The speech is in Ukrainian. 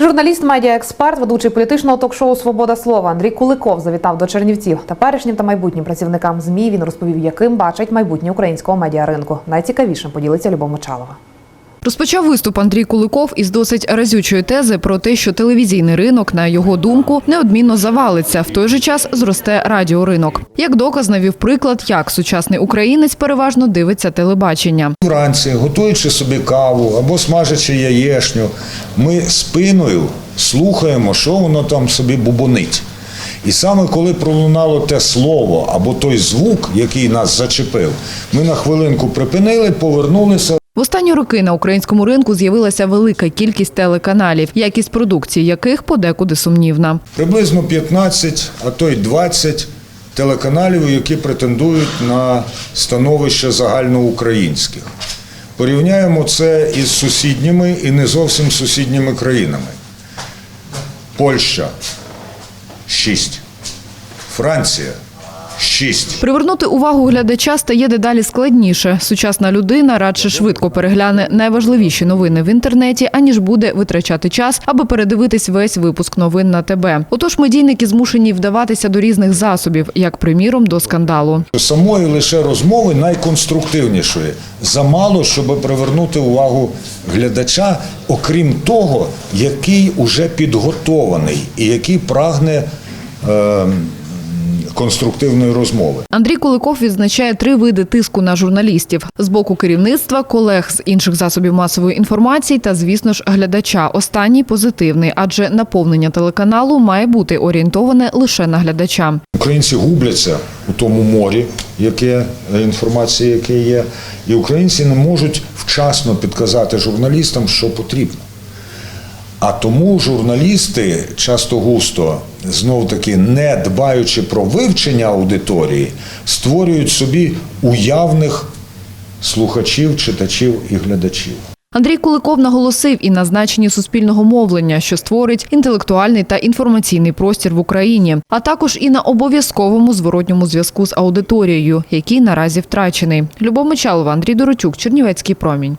Журналіст, медіаексперт, ведучий політичного ток-шоу Свобода слова Андрій Куликов завітав до Чернівців. Теперішнім та майбутнім працівникам ЗМІ він розповів, яким бачить майбутнє українського медіаринку. Найцікавішим поділиться Любов Мочалова. Розпочав виступ Андрій Куликов із досить разючої тези про те, що телевізійний ринок, на його думку, неодмінно завалиться. В той же час зросте радіоринок. Як доказ навів приклад, як сучасний українець переважно дивиться телебачення. Вранці, готуючи собі каву або смажачи яєшню, ми спиною слухаємо, що воно там собі бубонить. І саме коли пролунало те слово або той звук, який нас зачепив, ми на хвилинку припинили, повернулися. Останні роки на українському ринку з'явилася велика кількість телеканалів, якість продукції яких подекуди сумнівна. Приблизно 15, а то й 20 телеканалів, які претендують на становище загальноукраїнських. Порівняємо це із сусідніми і не зовсім сусідніми країнами. Польща 6. Франція 6. Привернути увагу глядача стає дедалі складніше. Сучасна людина радше швидко перегляне найважливіші новини в інтернеті, аніж буде витрачати час, аби передивитись весь випуск новин на ТБ. Отож, медійники змушені вдаватися до різних засобів, як приміром до скандалу. Самої лише розмови найконструктивнішої. Замало, щоб привернути увагу глядача, окрім того, який уже підготований і який прагне е, конструктивної розмови. Андрій Куликов відзначає три види тиску на журналістів з боку керівництва, колег з інших засобів масової інформації та, звісно ж, глядача. Останній позитивний, адже наповнення телеканалу має бути орієнтоване лише на глядача. Українці губляться у тому морі, яке е, інформації, яке є, і українці не можуть вчасно підказати журналістам, що потрібно. А тому журналісти часто густо, знов таки не дбаючи про вивчення аудиторії, створюють собі уявних слухачів, читачів і глядачів. Андрій Куликов наголосив і на значенні суспільного мовлення, що створить інтелектуальний та інформаційний простір в Україні, а також і на обов'язковому зворотньому зв'язку з аудиторією, який наразі втрачений. Любов Мочалова, Андрій Дорочук, Чернівецький промінь.